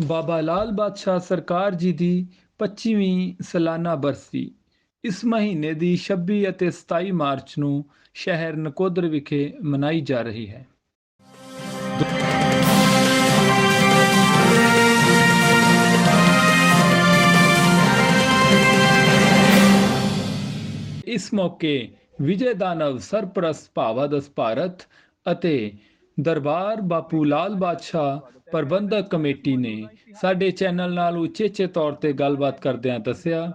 ਬਾਬਾ ਲਾਲ ਬਾਦਸ਼ਾਹ ਸਰਕਾਰ ਜੀ ਦੀ 25ਵੀਂ ਸਾਲਾਨਾ ਬਰਸੀ। ਇਸ ਮਹੀਨੇ ਦੀ 26 ਅਤੇ 27 ਮਾਰਚ ਨੂੰ ਸ਼ਹਿਰ ਨਕੋਦਰ ਵਿਖੇ ਮਨਾਈ ਜਾ ਰਹੀ ਹੈ। ਇਸ ਮੌਕੇ ਵਿਜੇ ਦਾਨਵ ਸਰਪ੍ਰਸਤ ਭਾਵਾਦਸ ਭਾਰਤ ਅਤੇ ਦਰਬਾਰ ਬਾਪੂ ਲਾਲ ਬਾਦਸ਼ਾਹ ਪ੍ਰਬੰਧਕ ਕਮੇਟੀ ਨੇ ਸਾਡੇ ਚੈਨਲ ਨਾਲ ਉਚੇਚੇ ਤੌਰ ਤੇ ਗੱਲਬਾਤ ਕਰਦਿਆਂ ਦੱਸਿਆ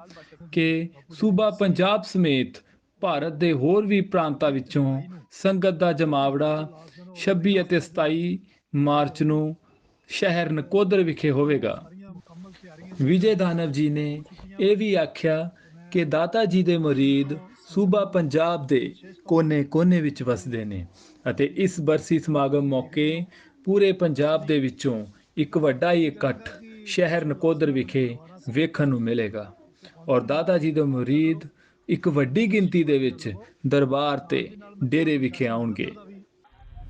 ਕਿ ਸੂਬਾ ਪੰਜਾਬ ਸਮੇਤ ਭਾਰਤ ਦੇ ਹੋਰ ਵੀ ਪ੍ਰਾਂਤਾਂ ਵਿੱਚੋਂ ਸੰਗਤ ਦਾ ਜਮਾਵੜਾ 26 ਅਤੇ 27 ਮਾਰਚ ਨੂੰ ਸ਼ਹਿਰ ਨਕੋਦਰ ਵਿਖੇ ਹੋਵੇਗਾ। ਵਿਜੇ ਦਾਨਵ ਜੀ ਨੇ ਇਹ ਵੀ ਆਖਿਆ ਕਿ ਦਾਤਾ ਜੀ ਦੇ ਮੁਰੀਦ ਸੂਬਾ ਪੰਜਾਬ ਦੇ ਕੋਨੇ-ਕੋਨੇ ਵਿੱਚ ਵਸਦੇ ਨੇ ਅਤੇ ਇਸ ਬਰਸੀ ਸਮਾਗਮ ਮੌਕੇ ਪੂਰੇ ਪੰਜਾਬ ਦੇ ਵਿੱਚੋਂ ਇੱਕ ਵੱਡਾ ਹੀ ਇਕੱਠ ਸ਼ਹਿਰ ਨਕੋਦਰ ਵਿਖੇ ਵੇਖਣ ਨੂੰ ਮਿਲੇਗਾ। ਔਰ ਦਾਦਾ ਜੀ ਦੇ ਮੁਰੀਦ ਇੱਕ ਵੱਡੀ ਗਿਣਤੀ ਦੇ ਵਿੱਚ ਦਰਬਾਰ ਤੇ ਡੇਰੇ ਵਿਖੇ ਆਉਣਗੇ।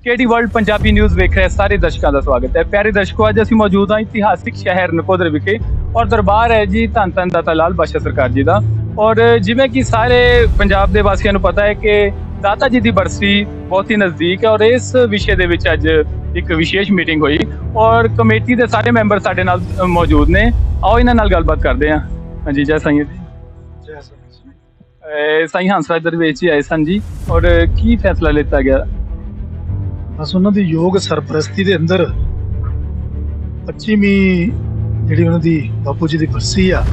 ਕੇਡੀ ਵਰਲਡ ਪੰਜਾਬੀ ਨਿਊਜ਼ ਵੇਖ ਰਹੇ ਸਾਰੇ ਦਰਸ਼ਕਾਂ ਦਾ ਸਵਾਗਤ ਹੈ। ਪਿਆਰੇ ਦਰਸ਼ਕੋ, ਅੱਜ ਅਸੀਂ ਮੌਜੂਦ ਹਾਂ ਇਤਿਹਾਸਿਕ ਸ਼ਹਿਰ ਨਕੋਦਰ ਵਿਖੇ ਔਰ ਦਰਬਾਰ ਹੈ ਜੀ ਧੰਨ ਧੰਨ ਦਾਤਾ ਲਾਲ ਬਾਦਸ਼ਾਹ ਸਰਕਾਰ ਜੀ ਦਾ। ਔਰ ਜਿਵੇਂ ਕਿ ਸਾਰੇ ਪੰਜਾਬ ਦੇ ਵਾਸੀਆਂ ਨੂੰ ਪਤਾ ਹੈ ਕਿ ਦਾਤਾ ਜੀ ਦੀ ਬਰਸੀ ਬਹੁਤ ਹੀ ਨਜ਼ਦੀਕ ਹੈ ਔਰ ਇਸ ਵਿਸ਼ੇ ਦੇ ਵਿੱਚ ਅੱਜ ਇੱਕ ਵਿਸ਼ੇਸ਼ ਮੀਟਿੰਗ ਹੋਈ ਔਰ ਕਮੇਟੀ ਦੇ ਸਾਰੇ ਮੈਂਬਰ ਸਾਡੇ ਨਾਲ ਮੌਜੂਦ ਨੇ। ਆਓ ਇਹਨਾਂ ਨਾਲ ਗੱਲਬਾਤ ਕਰਦੇ ਹਾਂ। ਹਾਂਜੀ ਜੈ ਸਾਈਂ ਜੀ। ਅ, ਸਾਈਂ ਹੰਸਰਾਜ ਦਰਵੇਸ਼ ਜੀ ਆਏ ਸਨ ਜੀ। ਔਰ ਕੀ ਫੈਸਲਾ ਲਿੱਤਾ ਗਿਆ? ਬਸ ਉਹਨਾਂ ਦੀ ਯੋਗ ਸਰਪ੍ਰਸਤੀ ਦੇ ਅੰਦਰ 25ਵੀਂ ਜਿਹੜੀ ਉਹਨਾਂ ਦੀ ਬਾਪੂ ਜੀ ਦੀ ਬਰਸੀ ਆ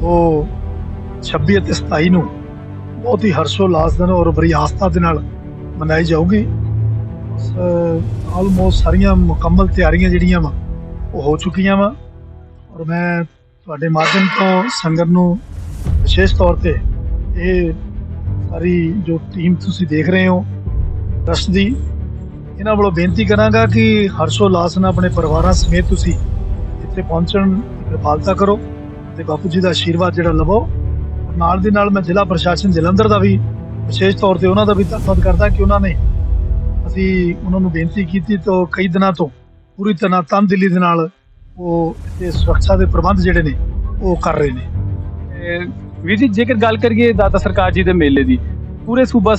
ਉਹ 26 ਅਤੇ 27 ਨੂੰ ਬਹੁਤ ਹੀ ਹਰਸ਼ੋਲਾਸ ਦੇ ਨਾਲ ਔਰ ਬੜੀ ਆਸਥਾ ਦੇ ਨਾਲ ਮਨਾਈ ਜਾਊਗੀ। ਆਲਮੋਸਟ ਸਾਰੀਆਂ ਮੁਕੰਮਲ ਤਿਆਰੀਆਂ ਜਿਹੜੀਆਂ ਵਾ, ਉਹ ਹੋ ਚੁੱਕੀਆਂ ਵਾ। ਔਰ ਮੈਂ ਤੁਹਾਡੇ ਮਾਧਿਅਮ ਤੋਂ ਸੰਗਤ ਨੂੰ ਵਿਸ਼ੇਸ਼ ਤੌਰ ਤੇ ਇਹ ਸਾਰੀ ਜੋ ਟੀਮ ਤੁਸੀਂ ਦੇਖ ਰਹੇ ਹੋ ਟਰਸਟ ਦੀ, ਇਹਨਾਂ ਵੱਲੋਂ ਬੇਨਤੀ ਕਰਾਂਗਾ ਕਿ ਹਰਸ਼ੋਲਾਸ ਨਾਲ ਆਪਣੇ ਪਰਿਵਾਰਾਂ ਸਮੇਤ ਤੁਸੀਂ ਇੱਥੇ ਪਹੁੰਚਣ ਦੀ ਕਿਰਪਾਲਤਾ ਕਰੋ ਤੇ ਬਾਪੂ ਜੀ ਦਾ ਆਸ਼ੀਰਵਾਦ ਜਿਹੜਾ ਲਵੋ। ਨਾਲ ਦੀ ਨਾਲ ਮੈਂ ਜ਼ਿਲ੍ਹਾ ਪ੍ਰਸ਼ਾਸਨ ਜਲੰਧਰ ਦਾ ਵੀ ਵਿਸ਼ੇਸ਼ ਤੌਰ ਤੇ ਉਹਨਾਂ ਦਾ ਵੀ ਧੰਨਵਾਦ ਕਰਦਾ ਕਿ ਉਹਨਾਂ ਨੇ ਅਸੀਂ ਉਹਨਾਂ ਨੂੰ ਬੇਨਤੀ ਕੀਤੀ ਤਾਂ ਕਈ ਦਿਨਾਂ ਤੋਂ ਪੂਰੀ ਤਰ੍ਹਾਂ ਤਨਦਿਲੀ ਦੇ ਨਾਲ ਉਹ ਇੱਥੇ ਸੁਰੱਖਿਆ ਦੇ ਪ੍ਰਬੰਧ ਜਿਹੜੇ ਨੇ ਉਹ ਕਰ ਰਹੇ ਨੇ। ਵੀਰ ਜੀ ਜੇਕਰ ਗੱਲ ਕਰੀਏ ਦਾਤਾ ਸਰਕਾਰ ਜੀ ਦੇ ਮੇਲੇ ਦੀ ਪੂਰੇ ਸੂਬਾ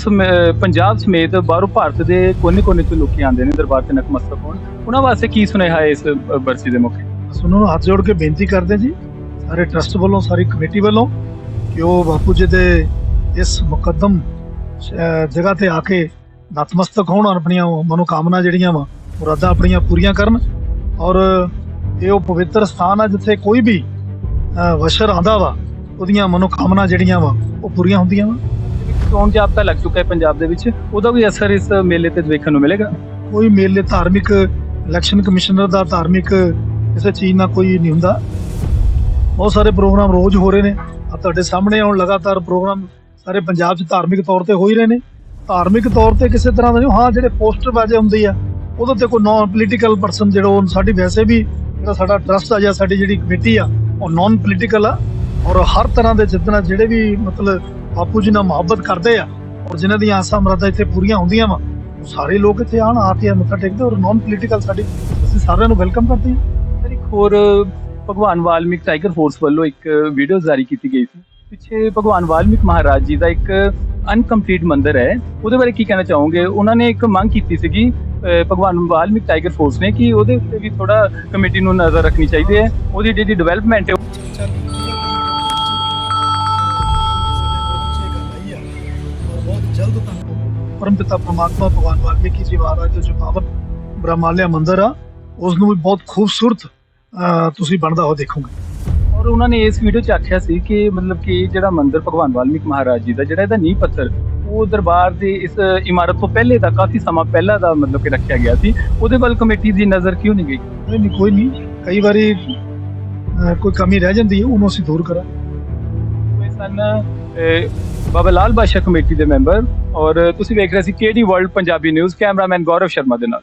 ਪੰਜਾਬ ਸਮੇਤ ਬਾਹਰੋਂ ਭਾਰਤ ਦੇ ਕੋਨੇ-ਕੋਨੇ ਤੋਂ ਲੋਕੀ ਆਉਂਦੇ ਨੇ ਦਰਬਾਰ ਤੇ ਨਤਮਸਤਕ ਹੋਣ। ਉਹਨਾਂ ਵਾਸਤੇ ਕੀ ਸੁਨੇਹਾ ਹੈ ਇਸ ਬਰਸੀ ਦੇ ਮੌਕੇ? ਨੂੰ ਹੱਥ ਜੋੜ ਕੇ ਬੇਨਤੀ ਕਰਦੇ ਜੀ ਸਾਰੇ ਟਰਸਟ ਵੱਲੋਂ ਸਾਰੀ ਕਮੇਟੀ ਵੱਲੋਂ ਕਿ ਉਹ ਬਾਪੂ ਜੀ ਦੇ ਇਸ ਮੁਕੱਦਮ ਜਗ੍ਹਾ ਤੇ ਆ ਕੇ ਨਤਮਸਤਕ ਹੋਣ ਆਪਣੀਆਂ ਮਨੋਕਾਮਨਾ ਜਿਹੜੀਆਂ ਵਾ ਮੁਰਾਦਾਂ ਆਪਣੀਆਂ ਪੂਰੀਆਂ ਕਰਨ ਔਰ ਇਹ ਉਹ ਪਵਿੱਤਰ ਸਥਾਨ ਆ ਜਿੱਥੇ ਕੋਈ ਵੀ ਵਸ਼ਰ ਆਂਦਾ ਵਾ ਉਹਦੀਆਂ ਮਨੋਕਾਮਨਾ ਜਿਹੜੀਆਂ ਵਾ ਉਹ ਪੂਰੀਆਂ ਹੁੰਦੀਆਂ ਵਾ। ਚੋਣ ਜਾਬਤਾ ਲੱਗ ਚੁੱਕਾ ਹੈ ਪੰਜਾਬ ਦੇ ਵਿੱਚ? ਉਹਦਾ ਵੀ ਅਸਰ ਇਸ ਮੇਲੇ ਤੇ ਵੇਖਣ ਨੂੰ ਮਿਲੇਗਾ। ਕੋਈ ਮੇਲੇ ਧਾਰਮਿਕ ਇਲੈਕਸ਼ਨ ਕਮਿਸ਼ਨਰ ਦਾ ਧਾਰਮਿਕ ਕਿਸੇ ਚੀਜ਼ ਨਾਲ ਕੋਈ ਨਹੀਂ ਹੁੰਦਾ। ਬਹੁਤ ਸਾਰੇ ਪ੍ਰੋਗਰਾਮ ਰੋਜ਼ ਹੋ ਰਹੇ ਨੇ। ਆ ਤੁਹਾਡੇ ਸਾਹਮਣੇ ਹੁਣ ਲਗਾਤਾਰ ਪ੍ਰੋਗਰਾਮ ਸਾਰੇ ਪੰਜਾਬ 'ਚ ਧਾਰਮਿਕ ਤੌਰ ਤੇ ਹੋ ਹੀ ਰਹੇ ਨੇ। ਧਾਰਮਿਕ ਤੌਰ ਤੇ ਕਿਸੇ ਤਰ੍ਹਾਂ ਦਾ ਨਹੀਂ, ਹਾਂ ਜਿਹੜੇ ਪੋਸਟਰ ਬਾਜੇ ਹੁੰਦੀ ਆ, ਉਹਦੇ ਤੇ ਕੋਈ ਨਾਨ ਪੋਲੀਟੀਕਲ ਪਰਸਨ ਜਿਹੜਾ ਉਹ ਸਾਡੀ ਵੈਸੇ ਵੀ ਜਿਹੜਾ ਸਾਡਾ ਟਰਸਟ ਆ ਜਾਂ ਸਾਡੀ ਜਿਹੜੀ ਕਮੇਟੀ ਆ, ਉਹ ਨਾਨ ਪੋਲੀਟੀਕਲ ਆ। ਔਰ ਹਰ ਤਰ੍ਹਾਂ ਦੇ ਜਿੱਦਣਾ ਜਿਹੜੇ ਵੀ ਮਤਲਬ ਬਾਪੂ ਜੀ ਨਾਲ ਮੁਹੱਬਤ ਕਰਦੇ ਆ, ਔਰ ਜਿਨ੍ਹਾਂ ਦੀਆਂ ਆਸਾਂ ਮਰਾਦਾਂ ਇੱਥੇ ਪੂਰੀਆਂ ਹੁੰਦੀਆਂ ਵਾ, ਉਹ ਸਾਰੇ ਲੋਕ ਇੱਥੇ ਆਣ ਆ ਕੇ ਮੱਥਾ ਟੇਕਦੇ, ਔਰ ਨਾਨ ਪੋਲੀਟੀਕਲ ਸਾਡੀ, ਅਸੀਂ ਸਾਰਿਆਂ ਨੂੰ ਵੈਲਕਮ ਕਰਦੇ ਹਾਂ। ਇੱਕ ਹੋਰ ਭਗਵਾਨ ਵਾਲਮੀਕ ਟਾਈਗਰ ਫੋਰਸ ਵੱਲੋਂ ਇੱਕ ਵੀਡੀਓ ਜਾਰੀ ਕੀਤੀ ਗਈ ਸੀ। ਪਿੱਛੇ ਭਗਵਾਨ ਵਾਲਮੀਕ ਮਹਾਰਾਜ ਜੀ ਦਾ ਇੱਕ ਅਨਕੰਪਲੀਟ ਮੰਦਿਰ ਹੈ। ਉਹਦੇ ਬਾਰੇ ਕੀ ਕਹਿਣਾ ਚਾਹੋਗੇ? ਉਹਨਾਂ ਨੇ ਇੱਕ ਮੰਗ ਕੀਤੀ ਸੀਗੀ ਭਗਵਾਨ ਵਾਲਮੀਕ ਟਾਈਗਰ ਫੋਰਸ ਨੇ ਕਿ ਉਹਦੇ ਉੱਤੇ ਵੀ ਥੋੜਾ ਕਮੇਟੀ ਨੂੰ ਨਜ਼ਰ ਰੱਖਣੀ ਚਾਹੀਦੀ ਹੈ। ਉਹਦੀ ਜਿਹੜੀ ਡਿਵੈਲਪਮੈਂਟ ਹੈ ਬਹੁਤ ਪਰਮ ਪਿਤਾ ਪ੍ਰਮਾਤਮਾ ਭਗਵਾਨ ਵਾਲਮੀਕੀ ਜੀ ਮਹਾਰਾਜ ਦਾ ਜੋ ਪਾਵਨ ਬ੍ਰਹਮਾਲਿਆ ਮੰਦਿਰ ਆ ਉਸ ਨੂੰ ਵੀ ਬਹੁਤ ਖੂਬਸੂਰਤ ਤੁਸੀਂ ਬਣਦਾ ਹੋ ਦੇਖੋਗੇ। ਔਰ ਉਹਨਾਂ ਨੇ ਇਸ ਵੀਡੀਓ 'ਚ ਆਖਿਆ ਸੀ ਕਿ ਮਤਲਬ ਕਿ ਜਿਹੜਾ ਮੰਦਿਰ ਭਗਵਾਨ ਵਾਲਮੀਕ ਮਹਾਰਾਜ ਜੀ ਦਾ ਜਿਹੜਾ ਇਹਦਾ ਨੀਂਹ ਪੱਥਰ ਉਹ ਦਰਬਾਰ ਦੇ ਇਸ ਇਮਾਰਤ ਤੋਂ ਪਹਿਲੇ ਦਾ ਕਾਫੀ ਸਮਾਂ ਪਹਿਲਾਂ ਦਾ ਮਤਲਬ ਕਿ ਰੱਖਿਆ ਗਿਆ ਸੀ। ਉਹਦੇ ਵੱਲ ਕਮੇਟੀ ਦੀ ਨਜ਼ਰ ਕਿਉਂ ਨਹੀਂ ਗਈ? ਨਹੀਂ ਨਹੀਂ ਕੋਈ ਨਹੀਂ। ਕਈ ਵਾਰੀ ਅਹ, ਕੋਈ ਕਮੀ ਰਹਿ ਜਾਂਦੀ ਹੈ ਉਹਨੂੰ ਅਸੀਂ ਦੂਰ ਕਰਾਂ ਹੋਏ ਸਨ ਅਹ, ਬਾਬਾ ਲਾਲ ਬਾਦਸ਼ਾਹ ਕਮੇਟੀ ਦੇ ਮੈਂਬਰ। ਔਰ ਤੁਸੀਂ ਵੇਖ ਰਹੇ ਸੀ KD world Punjabi news cameraman Gaurav Sharma ਦੇ ਨਾਲ।